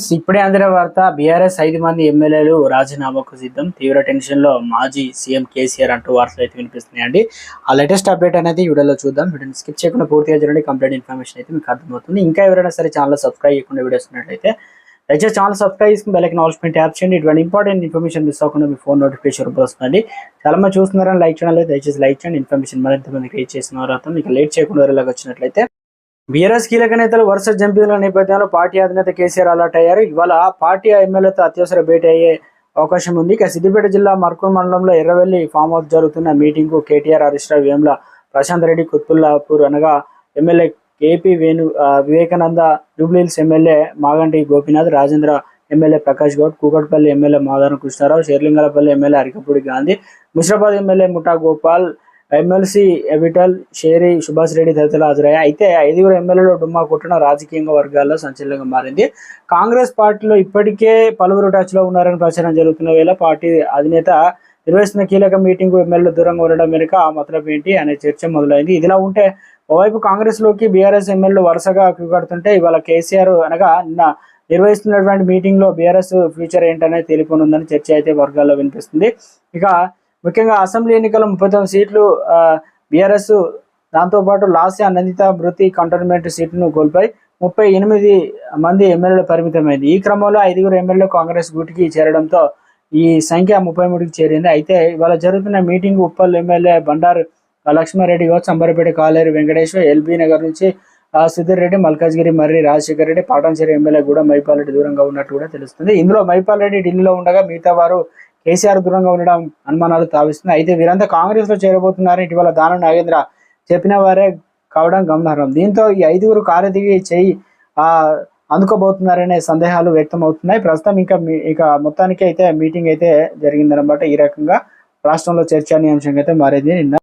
Friends ఇప్పుడే అందిన వార్త బీఆర్ఎస్ ఐదు మంది ఎమ్మెల్యేలు రాజీనామాకు సిద్ధం తీవ్ర టెన్షన్లో మాజీ సీఎం కేసీఆర్ అంటూ వార్తలు అయితే వినిపిస్తున్నాయండి. ఆ లేటెస్ట్ అప్డేట్ అనేది వీడియోలో చూద్దాం. వీడియోని స్కిప్ చేయకుండా పూర్తిగా చూడండి. కంప్లీట్ ఇన్ఫర్మేషన్ అయితే మీకు అర్థమవుతుంది. ఇంకా ఎవరైనా సరే ఛానల్ సబ్స్క్రైబ్ చేయకుండా వీడియోస్ ఉన్నట్లయితే దయచేసి ఛానల్ సబ్స్క్రైబ్ చేసుకుని బెల్లకి నాలెడ్జ్మెంట్ ట్యాప్ చేయండి. ఇటువంటి ఇంపార్టెంట్ ఇన్ఫర్మేషన్ మిస్ అవ్వకుండా మీ ఫోన్ నోటిఫికేషన్ రూపంలో వస్తుంది చాలా మంది చూస్తున్నారని లైక్ చేయాలి దయచేసి లైక్ చేయండి. ఇన్ఫర్మేషన్ మరింత మందికి రీచ్ చేసిన తర్వాత మీకు లేట్ చేయకుండా వేరేలాగా వచ్చినట్లయితే బీఆర్ఎస్ కీలక నేతలు వరుస జంపింగ్ల నేపథ్యంలో పార్టీ అధినేత కేసీఆర్ అలర్ట్ అయ్యారు. ఇవాళ పార్టీ ఎమ్మెల్యేతో అత్యవసర భేటీ అయ్యే అవకాశం ఉంది. ఇక సిద్దిపేట జిల్లా మర్కూర్ మండలంలో ఎర్రవెల్లి ఫామ్ హౌస్ జరుగుతున్న మీటింగ్కు కేటీఆర్ హరీష్ రావు వేముల ప్రశాంత్ రెడ్డి కుత్పుల్లాపూర్ అనగా MLA KP Venu Vivekananda Jubilee Hills MLA Maganti Gopinath Rajendra MLA Prakash Goud Kukatpally MLA Madhavaram Krishna Rao Serilingampally MLA Arekapudi Gandhi Musheerabad MLA Mutha Gopal MLC ఎవిటల్ Sheri Subhash Reddy తదితరులు హాజరయ్యాయి అయితే ఐదుగురు ఎమ్మెల్యేలు డుమ్మా కొట్టిన రాజకీయంగా వర్గాల్లో సంచలనంగా మారింది. కాంగ్రెస్ పార్టీలో ఇప్పటికే పలువురు టచ్లో ఉన్నారని ప్రచారం జరుగుతున్న వేళ పార్టీ అధినేత నిర్వహిస్తున్న కీలక మీటింగ్ ఎమ్మెల్యేలు దూరంగా ఉండడం వెనుక ఆ మతలబు ఏంటి అనే చర్చ మొదలైంది. ఇదిలా ఉంటే ఓవైపు కాంగ్రెస్లోకి బీఆర్ఎస్ ఎమ్మెల్యేలు వరుసగా కడుతుంటే ఇవాళ కేసీఆర్ అనగా నిన్న నిర్వహిస్తున్నటువంటి మీటింగ్లో బీఆర్ఎస్ ఫ్యూచర్ ఏంటనే తెలియనుందని చర్చ అయితే వర్గాల్లో వినిపిస్తుంది. ఇక ముఖ్యంగా అసెంబ్లీ ఎన్నికల ముప్పై తొమ్మిది సీట్లు బీఆర్ఎస్ దాంతోపాటు లాస్య అనందిత మృతి కంటోన్మెంట్ సీట్ను కోల్పోయి ముప్పై ఎనిమిది మంది ఎమ్మెల్యేలు పరిమితమైంది. ఈ క్రమంలో ఐదుగురు ఎమ్మెల్యేలు కాంగ్రెస్ గూటికి చేరడంతో ఈ సంఖ్య ముప్పై మూడుకి చేరింది. అయితే ఇవాళ జరుగుతున్న మీటింగ్ ఉప్పల్ ఎమ్మెల్యే బండారు లక్ష్మారెడ్డి కావచ్చు అంబరపేట కాలేరు వెంకటేశ్వర్ ఎల్బీ నగర్ నుంచి సుధీర్ రెడ్డి మల్కాజ్గిరి మర్రి రాజశేఖర్ రెడ్డి పాటంచేరి ఎమ్మెల్యే కూడా మైపాల్ రెడ్డి దూరంగా ఉన్నట్టు కూడా తెలుస్తుంది. ఇందులో మైపాల్ రెడ్డి ఢిల్లీలో ఉండగా మిగతా వారు కేసీఆర్ దూరంగా ఉండడం అనుమానాలు తావిస్తుంది అయితే వీరంతా కాంగ్రెస్లో చేరబోతున్నారని ఇటీవల దానం నాగేంద్ర చెప్పిన వారే కావడం గమనార్హం. దీంతో ఈ ఐదుగురు కారదిగి చేయి ఆ అందుకోబోతున్నారనే సందేహాలు వ్యక్తం అవుతున్నాయి ప్రస్తుతం ఇంకా ఇక మొత్తానికి అయితే మీటింగ్ అయితే జరిగిందనమాట ఈ రకంగా రాష్ట్రంలో చర్చనీయాంశంగా అయితే మారేది. నిన్న